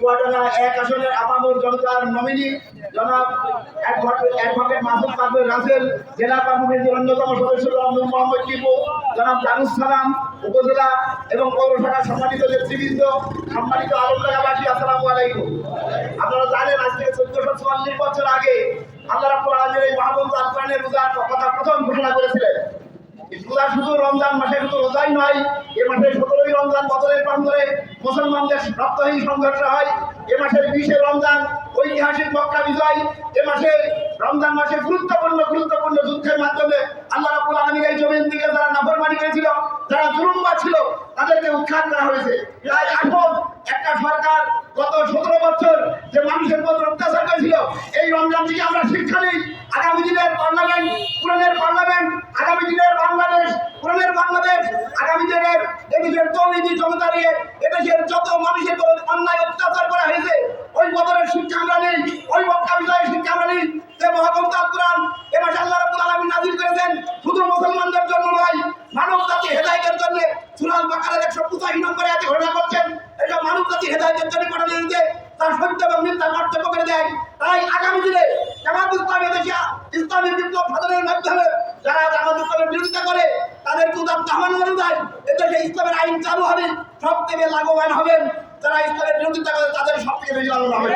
চুয়াডাঙ্গা এক আসনের আপামর জনতার নমিনি, জনাব অ্যাডভোকেট মাসুদ কাদের রাসেল জেলা কমিটির অন্যতম সদস্য নূর মোহাম্মদ টিপু, জনাব জানুস সালাম, উপজেলা এবং পৌর শাখার সম্মানিত নেতৃবৃন্দ, সম্মানিত আলমডাঙ্গাবাসী, আসসালামু আলাইকুম। আপনারা জানেন আজ চোদ্দশো চুয়াল্লিশ বছর আগে আল্লাহ রাব্বুল আলামিন এই মাহবুব আলকানের রোজার কথা প্রথম ঘোষণা করেছিলেন। রোজা শুধু রমজান মাসে শুধু রোজাই নয়, এ মাসে সতেরোই রমজান বছরের প্রান্তরে মুসলমানদের রক্তহীন সংঘর্ষ হয়। এ মাসের বিশে রমজান ঐতিহাসিক মক্কা বিজয়। এ মাসে রমজান মাসে গুরুত্বপূর্ণ গুরুত্বপূর্ণ যুদ্ধের মাধ্যমে আল্লাহ রাব্বুল আলামিন এই জমিন দিকে যারা নাফরমানি করেছিল, যারা জুলুমবাজ ছিল, তাদেরকে উৎখাত করা হয়েছে। তাই এখন একটা সরকার গত সতেরো বছর যে মানুষের উপর অত্যাচার করেছিল, এই রমজান থেকে আমরা শিক্ষা নিই। আগামী দিনের পার্লামেন্ট পার্লামেন্ট আগামী দিনের বাংলাদেশ পুরনের বাংলাদেশ আগামী দিনের এদেশের দুর্নীতি জমতা নিয়ে এদেশের যত মানুষের অন্যায় অত্যাচার করা হয়েছে, ওই বদলের শিক্ষা আমরা নেই, ওই মক্কা বিজয়ের শিক্ষা আমরা নেই। যে আল কোরআন এ মাসে আল্লাহ রাব্বুল আলামিন নাযিল করেছেন, শুধু মুসলমানদের জন্য নয়, মানব জাতি হেদায়েতের জন্য সূরা বাকারার 185 নম্বরে আছে ঘোষণা করছেন এটা মানব জাতি হেদায়েতের জন্য পাঠানো হয়েছে তার সত্য এবং মিথ্যা পার্থক্য করে দেয়। তাই আগামী দিনে জামাত ইসলামী দেশে ইসলামী বিপ্লব সাধনের মাধ্যমে যারা জামাত ইসলামের বিরোধিতা করে আহ্বান অনুযায়ী ইসলামের আইন চালু হবে, সব থেকে লাভবান হবেন। যারা ইসলামের বিরোধিতা করে, তাদের সব থেকে বেশি লাভবান হবে।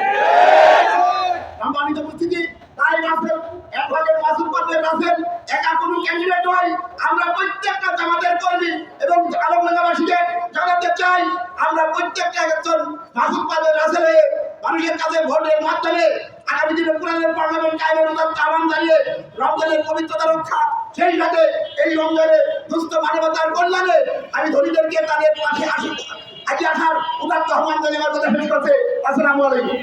সম্মানিত উপস্থিতি, তাই একা কোনো আমরা প্রত্যেকটা জামাতের কর্মী এবং আলমনগরবাসীকে জানাতে চাই, আমরা প্রত্যেকটা একজন মাসুম হয়ে মানুষের কাছে ভোটের মাধ্যমে আগামী দিনে কোরআনের পার্লামেন্ট কায়েমের আহ্বান জানিয়ে রমজানের পবিত্রতা রক্ষা সেই সাথে এই রমজানে দুস্থ মানবতার কল্যাণে আমি ধনীদেরকে তাদের মাঠে আসি আজকে আসার উদাত্ত আহ্বান জানিয়ে আমার কথা শেষ করছে। আসসালামু আলাইকুম।